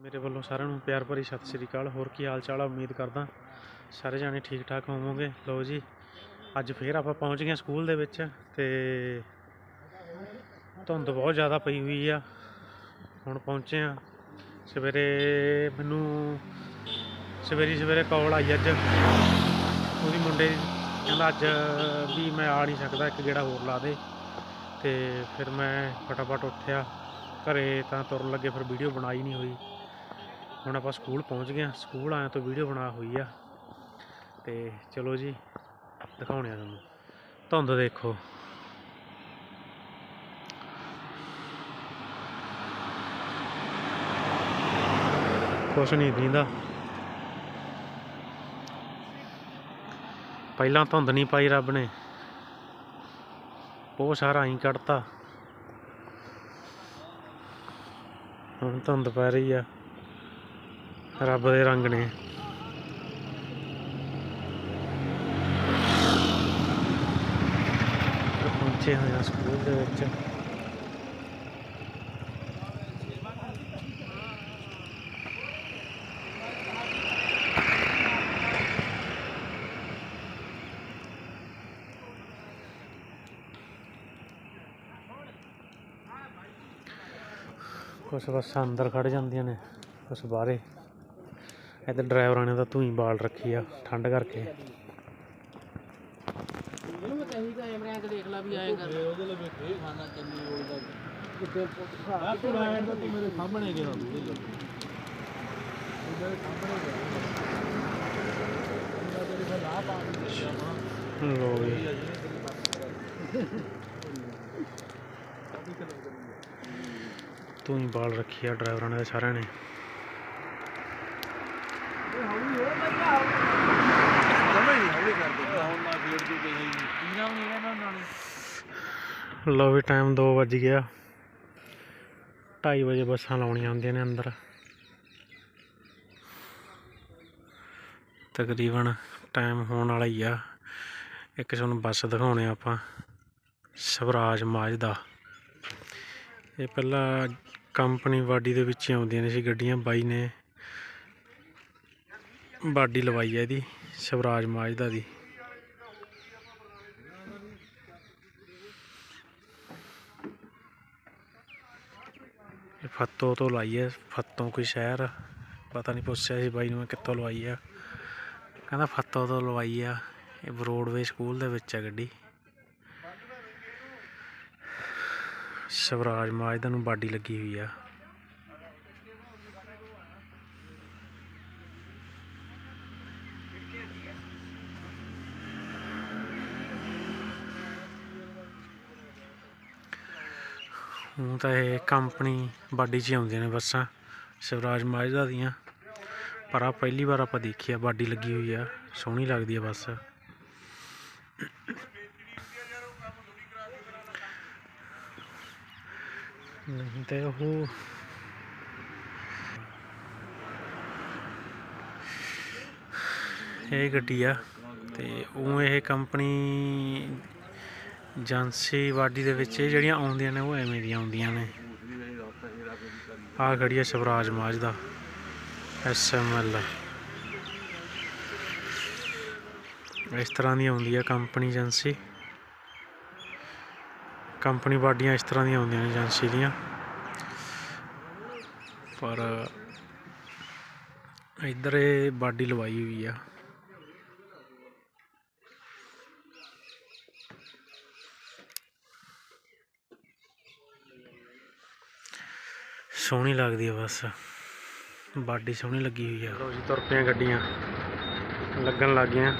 ਮੇਰੇ ਵੱਲੋਂ ਸਾਰਿਆਂ ਨੂੰ ਪਿਆਰ ਭਰੀ ਸਤਿ ਸ੍ਰੀ ਅਕਾਲ। ਹੋਰ ਕੀ ਹਾਲ ਚਾਲ ਆ? ਉਮੀਦ ਕਰਦਾ ਸਾਰੇ ਜਾਣੇ ਠੀਕ ਠਾਕ ਹੋਵੋਗੇ। ਲਓ ਜੀ, ਅੱਜ ਫੇਰ ਆਪਾਂ ਪਹੁੰਚ ਗਏ ਸਕੂਲ ਦੇ ਵਿੱਚ ਤੇ ਧੁੰਦ ਬਹੁਤ ਜ਼ਿਆਦਾ ਪਈ ਹੋਈ ਆ। ਹੁਣ ਪਹੁੰਚੇ ਆ ਸਵੇਰੇ ਮੈਨੂੰ ਸਵੇਰੀ ਸਵੇਰੇ ਕਾਲ ਆਈ ਅੱਜ। ਉਹਦੀ ਮੁੰਡੇ ਕਹਿੰਦਾ ਅੱਜ ਵੀ ਮੈਂ ਆ ਨਹੀਂ ਸਕਦਾ, ਇੱਕ ਗੇੜਾ ਹੋਰ ਲਾ ਦੇ। ਤੇ ਫਿਰ ਮੈਂ ਫਟਾਫਟ ਉੱਠਿਆ। ਘਰੇ ਤਾਂ ਤੁਰਨ ਲੱਗੇ, ਫਿਰ ਵੀਡੀਓ ਬਣਾਈ ਨਹੀਂ ਹੋਈ। ਹੁਣ ਆਪਾਂ ਸਕੂਲ ਪਹੁੰਚ ਗਏ ਹਾਂ। ਸਕੂਲ ਆਇਆ ਤੋਂ ਵੀਡੀਓ ਬਣਾ ਹੋਈ ਆ। ਤੇ ਚਲੋ ਜੀ, ਦਿਖਾਉਣੇ ਆ ਤੁਹਾਨੂੰ। ਧੁੰਦ ਦੇਖੋ। ਕੁਛ ਨਹੀਂ ਦਿੰਦਾ। ਪਹਿਲਾਂ ਧੁੰਦ ਨਹੀਂ ਪਾਈ ਰੱਬ ਨੇ। ਉਹ ਸਾਰਾ ਹੀ ਕੱਢਤਾ। ਹੁਣ ਧੁੰਦ ਪੈ ਰਹੀ ਆ। ਰੱਬ ਦੇ ਰੰਗ ਨੇ। ਪਹੁੰਚੇ ਹੋਏ ਆ ਸਕੂਲ ਦੇ ਵਿੱਚ। ਕੁਛ ਬੱਸਾਂ ਅੰਦਰ ਖੜ ਜਾਂਦੀਆਂ ਨੇ, ਕੁਛ ਬਾਹਰੇ। ਇੱਧਰ ਡਰਾਈਵਰਾਂ ਨੇ ਤਾਂ ਧੂਈ ਬਾਲ ਰੱਖੀ ਆ, ਠੰਡ ਕਰਕੇ। ਇਹਨੂੰ ਕਹੀ ਕੈਮਰਿਆਂ ਤੇ ਦੇਖ ਲਾ ਵੀ ਆਏ ਕਰ ਉਹਦੇ ਲਈ ਵੇਖੇ ਖਾਣਾ ਚੱਲੀ ਉਹਦਾ ਕਿਤੇ ਆ ਤੂੰ ਆਇਆ ਤਾਂ ਤੂੰ ਮੇਰੇ ਸਾਹਮਣੇ ਗਿਆ ਉਹਦੇ ਲਈ ਉਹਦੇ ਸਾਹਮਣੇ ਗਿਆ ਤੇਰੇ ਕੋਲ ਆ ਪਾ ਲੋ ਜੀ ਧੂਈ ਬਾਲ ਰੱਖੀ ਆ ਡਰਾਈਵਰਾਂ ਨੇ ਸਾਰਿਆਂ ਨੇ। ਜਮੇ ਨਹੀਂ ਹੌਲੀ ਕਰ ਦਿੱਤਾ ਹੁਣ ਨਾ ਫੇਰ ਤੂੰ ਕਹੀ ਨਹੀਂ ਤੀਨਾ ਵੀ ਇਹਨਾਂ ਨਾਲ ਲੋ ਵੀ ਟਾਈਮ 2 ਵੱਜ ਗਿਆ। 2:30 ਵਜੇ ਬੱਸਾਂ ਲਾਉਣੀਆਂ ਹੁੰਦੀਆਂ ਨੇ ਅੰਦਰ। ਤਕਰੀਬਨ ਟਾਈਮ ਹੋਣ ਵਾਲਾ ਹੀ ਆ। ਇੱਕ ਤੁਹਾਨੂੰ ਬੱਸ ਦਿਖਾਉਣੇ ਆਪਾਂ, ਸਵਰਾਜ ਮਾਜ ਦਾ। ਇਹ ਪਹਿਲਾਂ ਕੰਪਨੀ ਵਾਡੀ ਦੇ ਵਿੱਚ ਹੀ ਆਉਂਦੀਆਂ ਨੇ ਸੀ ਗੱਡੀਆਂ, ਬਾਈ ਨੇ ਬਾਡੀ ਲਵਾਈ ਹੈ ਇਹਦੀ, ਸਵਰਾਜ ਮਾਜਦਾ ਦੀ ਇਹ ਫੱਤੋ ਤੋਂ ਲਾਈ ਹੈ ਫੱਤੋਂ ਕੋਈ ਸ਼ਹਿਰ, ਪਤਾ ਨਹੀਂ ਪੁੱਛਿਆ ਸੀ ਬਾਈ ਨੂੰ ਕਿੱਥੋਂ ਲਵਾਈ ਆ। ਕਹਿੰਦਾ ਫੱਤੋ ਤੋਂ ਲਵਾਈ ਆ, ਇਹ ਬਰੋਡਵੇ ਸਕੂਲ ਦੇ ਵਿੱਚ ਆ ਗੱਡੀ। ਸਵਰਾਜ ਮਾਜਦਾ ਨੂੰ ਬਾਡੀ ਲੱਗੀ ਹੋਈ ਆ। ਹੁਣ ਤਾਂ ਇਹ ਕੰਪਨੀ ਬਾਡੀ 'ਚ ਹੀ ਆਉਂਦੀਆਂ ਨੇ ਬੱਸਾਂ, ਸ਼ਿਵਰਾਜ ਮਾਜਦਾ ਦੀਆਂ। ਪਰ ਆ ਪਹਿਲੀ ਵਾਰ ਆਪਾਂ ਦੇਖੀ ਆ, ਬਾਡੀ ਲੱਗੀ ਹੋਈ ਆ, ਸੋਹਣੀ ਲੱਗਦੀ ਆ ਬੱਸ। ਨਹੀਂ ਤੇ ਉਹ ਇਹ ਗੱਡੀ ਆ, ਤੇ ਉਹ ਇਹ ਕੰਪਨੀ ਏਜੰਸੀ ਵਾਡੀ ਦੇ ਵਿੱਚ ਇਹ ਜਿਹੜੀਆਂ ਆਉਂਦੀਆਂ ਨੇ, ਉਹ ਐਵੇਂ ਦੀਆਂ ਆਉਂਦੀਆਂ ਨੇ। ਆਹ ਖੜੀ ਹੈ ਸ਼ਿਵਰਾਜ ਮਾਜ ਦਾ, ਐਸ ਐਮ ਐਲ। ਇਸ ਤਰ੍ਹਾਂ ਦੀ ਆਉਂਦੀ ਹੈ ਕੰਪਨੀ ਏਜੰਸੀ। ਕੰਪਨੀ ਬਾਡੀਆਂ ਇਸ ਤਰ੍ਹਾਂ ਦੀਆਂ ਆਉਂਦੀਆਂ ਨੇ ਏਜੰਸੀ ਦੀਆਂ। ਪਰ, ਇੱਧਰ ਇਹ ਬਾਡੀ ਲਵਾਈ ਹੋਈ ਆ। ਸੋਹਣੀ ਲੱਗਦੀ ਹੈ ਬਸ। ਬਾਡੀ ਸੋਹਣੀ ਲੱਗੀ ਹੋਈ ਆ। ਲੋ ਜੀ, ਤੁਰ ਪਈਆਂ ਗੱਡੀਆਂ। ਲੱਗਣ ਲੱਗ ਗਈਆਂ।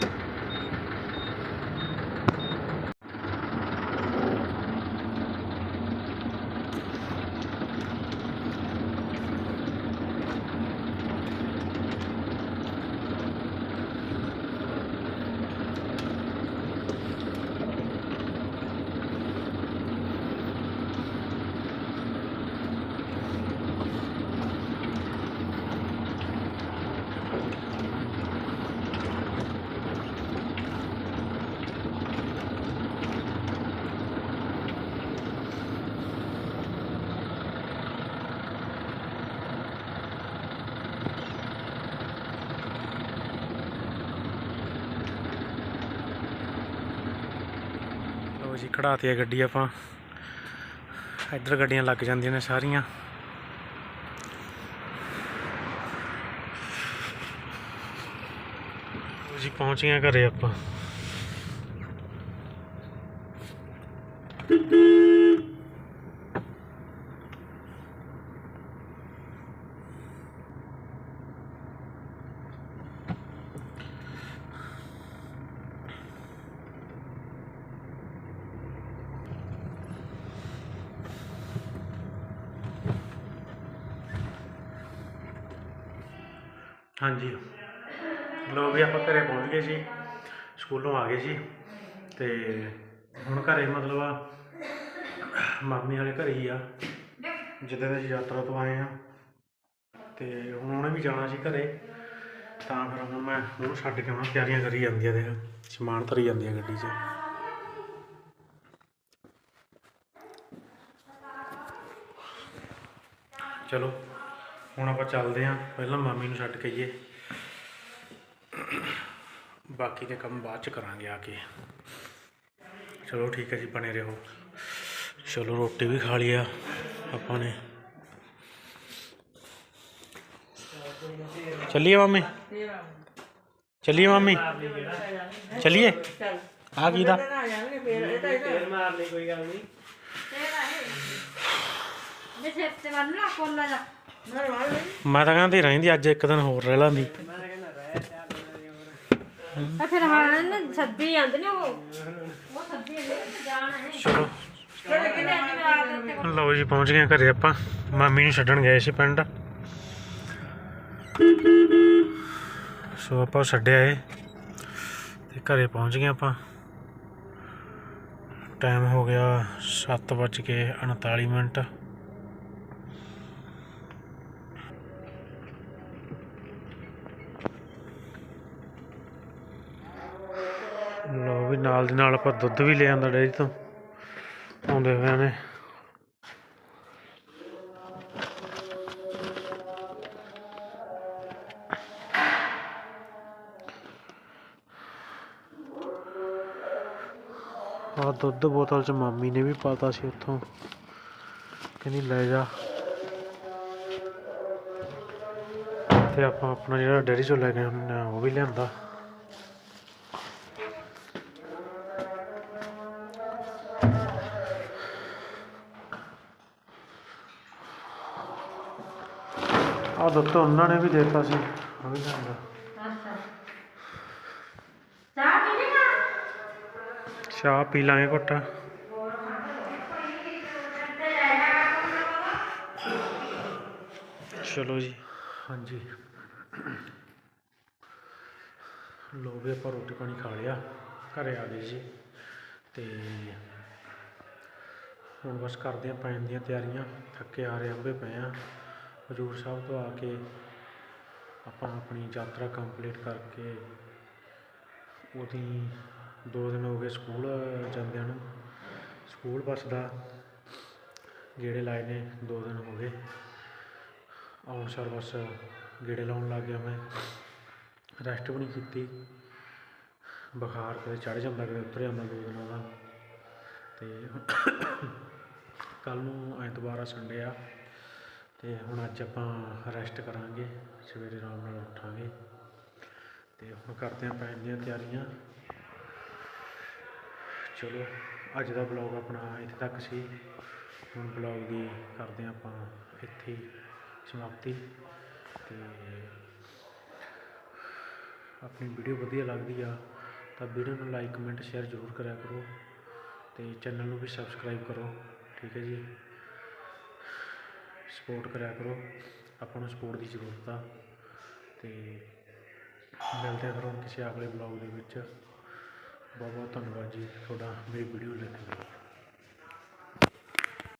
ਖੜਾਤੀ ਆ ਗੱਡੀ ਆਪਾਂ। ਇੱਧਰ ਗੱਡੀਆਂ ਲੱਗ ਜਾਂਦੀਆਂ ਨੇ ਸਾਰੀਆਂ। ਲਓ ਜੀ, ਪਹੁੰਚ ਗਏ ਘਰੇ ਆਪਾਂ। ਹਾਂਜੀ। ਲੋ ਵੀ ਆਪਾਂ ਘਰੇ ਪਹੁੰਚ ਗਏ ਸੀ ਸਕੂਲੋਂ ਆ ਗਏ ਸੀ ਤੇ ਹੁਣ ਘਰੇ ਮਤਲਬ ਮਾਮੀ ਵਾਲੇ ਘਰੇ ਹੀ ਆ। ਜਿੱਦਾਂ ਦੇ ਅਸੀਂ ਯਾਤਰਾ ਤੋਂ ਆਏ ਆ। ਤੇ ਹੁਣ ਉਹਨੇ ਵੀ ਜਾਣਾ ਸੀ ਘਰੇ। ਤਾਂ ਫਿਰ ਹੁਣ ਮੈਂ ਉਹਨੂੰ ਛੱਡ ਕੇ ਆਉਣਾ। ਤਿਆਰੀਆਂ ਕਰੀ ਜਾਂਦੀਆਂ ਦੇਖ। ਸਮਾਨ ਧਰੀ ਜਾਂਦੀ ਆ ਗੱਡੀ 'ਚ। ਚਲੋ। ਹੁਣ ਆਪਾਂ ਚੱਲਦੇ ਆਂ ਪਹਿਲਾਂ ਮਾਮੀ ਨੂੰ ਛੱਡ ਕੇ ਆਈਏ। ਬਾਕੀ ਦੇ ਕੰਮ ਬਾਅਦ ਚ ਕਰਾਂਗੇ ਆ ਕੇ। ਚਲੋ ਠੀਕ ਹੈ ਜੀ, ਬਣੇ ਰਹੋ। ਚਲੋ ਰੋਟੀ ਵੀ ਖਾ ਲਈ ਆ ਆਪਾਂ ਨੇ। ਚੱਲੀਏ ਮਾਮੀ? ਚੱਲੀਏ ਮਾਮੀ? ਚੱਲੀਏ? ਆ ਕੀ ਦਾ? ਜੇ ਸਿਰ ਤੇ ਬੰਨ ਲਾ ਕੋਲਾ ਜਾ ਮੈਂ ਤਾਂ ਕਹਿੰਦੀ ਰਹਿੰਦੀ ਅੱਜ ਇੱਕ ਦਿਨ ਹੋਰ ਰਹਿ ਲਾਂਦੀ। ਆ ਫਿਰ ਹਾਂ ਨਾ ਸੱਦੀ ਜਾਂਦੇ ਨੇ ਉਹ। ਉਹ ਸੱਦੀ ਜਾਂਦੇ ਨੇ ਜਾਣ ਹੈ। ਚਲੋ। ਰਾਤ ਤੇ ਲਓ ਜੀ ਪਹੁੰਚ ਗਏ ਘਰੇ ਆਪਾਂ। ਮਾਮੀ ਨੂੰ ਛੱਡਣ ਗਏ ਸੀ ਪਿੰਡ। ਸੋ ਆਪਾਂ ਛੱਡਿਆ ਏ। ਤੇ ਘਰੇ ਪਹੁੰਚ ਗਏ ਆਪਾਂ। ਟਾਈਮ ਹੋ ਗਿਆ 7:39 ਮਿੰਟ। ਨਾਲ ਦੀ ਨਾਲ ਆਪਾਂ ਦੁੱਧ ਵੀ ਲੈ ਆਂਦਾ ਡੇਅਰੀ ਤੋਂ। ਆਉਂਦੇ ਹੋਏ ਨੇ। ਆ ਦੁੱਧ ਬੋਤਲ ਚ ਮਾਮੀ ਨੇ ਵੀ ਪਾਤਾ ਸੀ ਉੱਥੋਂ। ਕਹਿੰਦੀ, ਲੈ ਜਾ। ਤੇ ਆਪਾਂ ਆਪਣਾ ਜਿਹੜਾ ਡੈਰੀ ਚੋਂ ਲੈ ਕੇ ਆਉਂਦੇ ਆ ਉਹ ਵੀ ਲਿਆਂਦਾ। ਆ ਦੁੱਧ ਤਾਂ ਉਹਨਾਂ ਨੇ ਵੀ ਦਿੱਤਾ ਸੀ। ਉਹ ਵੀ ਲਿਆਂਦਾ ਚਾਹ ਪੀ ਲਈ ਨਾ ਚਾਹ ਪੀ ਲਾਂਗੇ ਘੁੱਟ। ਚਲੋ ਜੀ। ਹਾਂਜੀ। ਲੋ ਵੀ ਆਪਾਂ ਰੋਟੀ ਪਾਣੀ ਖਾ ਲਿਆ। ਘਰੇ ਆ ਗਏ ਜੀ। ਤੇ ਹੁਣ ਬਸ ਕਰਦੇ ਆ ਪੈਣ ਦੀਆਂ ਤਿਆਰੀਆਂ। ਥੱਕੇ ਆ ਰਹੇ ਅੰਬੇ ਪਏ ਆ। ਹਜੂਰ ਸਾਹਿਬ ਤੋਂ ਆ ਕੇ ਆਪਾਂ ਆਪਣੀ ਯਾਤਰਾ ਕੰਪਲੀਟ ਕਰਕੇ ਉਹਦੀ ਦੋ ਦਿਨ ਹੋ ਗਏ ਸਕੂਲ ਜਾਂਦਿਆਂ ਨੂੰ। ਸਕੂਲ ਬੱਸ ਦਾ ਗੇੜੇ ਲਾਏ ਨੇ, ਦੋ ਦਿਨ ਹੋ ਗਏ। ਆਉਣ ਸਾਰ ਬਸ ਗੇੜੇ ਲਾਉਣ ਲੱਗ ਗਿਆ ਮੈਂ। ਰੈਸਟ ਵੀ ਨਹੀਂ ਕੀਤੀ। ਬੁਖਾਰ ਕਦੇ ਚੜ ਜਾਂਦਾ ਕਦੇ ਉਤਰ ਜਾਂਦਾ ਦੋ ਦਿਨਾਂ ਦਾ ਤੇ ਕੱਲ ਨੂੰ ਐਤਵਾਰ ਆ, ਸੰਡੇ ਆ। ਤੇ ਹੁਣ ਅੱਜ ਆਪਾਂ ਰੈਸਟ ਕਰਾਂਗੇ, ਸਵੇਰੇ ਆਰਾਮ ਨਾਲ ਉੱਠਾਂਗੇ। ਤੇ ਹੁਣ ਕਰਦੇ ਆਂ ਪੈਣ ਦੀਆਂ ਤਿਆਰੀਆਂ। ਚਲੋ, ਅੱਜ ਦਾ ਬਲੌਗ ਆਪਣਾ ਇੱਥੇ ਤੱਕ ਸੀ। ਹੁਣ ਬਲੌਗ ਦੀ ਕਰਦੇ ਆਂ ਆਪਾਂ ਇੱਥੇ ਸਮਾਪਤੀ। ਤੇ ਆਪਣੀ ਵੀਡੀਓ ਵਧੀਆ ਲੱਗਦੀ ਆ, ਤਾਂ ਵੀਡੀਓ ਨੂੰ ਲਾਈਕ ਕਮੈਂਟ ਸ਼ੇਅਰ ਜ਼ਰੂਰ ਕਰਿਆ ਕਰੋ। ਤੇ ਚੈਨਲ ਨੂੰ ਵੀ ਸਬਸਕ੍ਰਾਈਬ ਕਰੋ, ਠੀਕ ਹੈ ਜੀ? ਸਪੋਰਟ ਕਰਿਆ ਕਰੋ, ਆਪਾਂ ਨੂੰ ਸਪੋਰਟ ਦੀ ਜ਼ਰੂਰਤ ਆ। ਅਤੇ ਮਿਲਦੇ ਹਾਂ ਫਿਰ ਹੁਣ ਕਿਸੇ ਅਗਲੇ ਬਲੌਗ ਦੇ ਵਿੱਚ। ਬਹੁਤ ਬਹੁਤ ਧੰਨਵਾਦ ਜੀ ਤੁਹਾਡਾ, ਮੇਰੀ ਵੀਡੀਓ ਦੇਖਣ ਲਈ।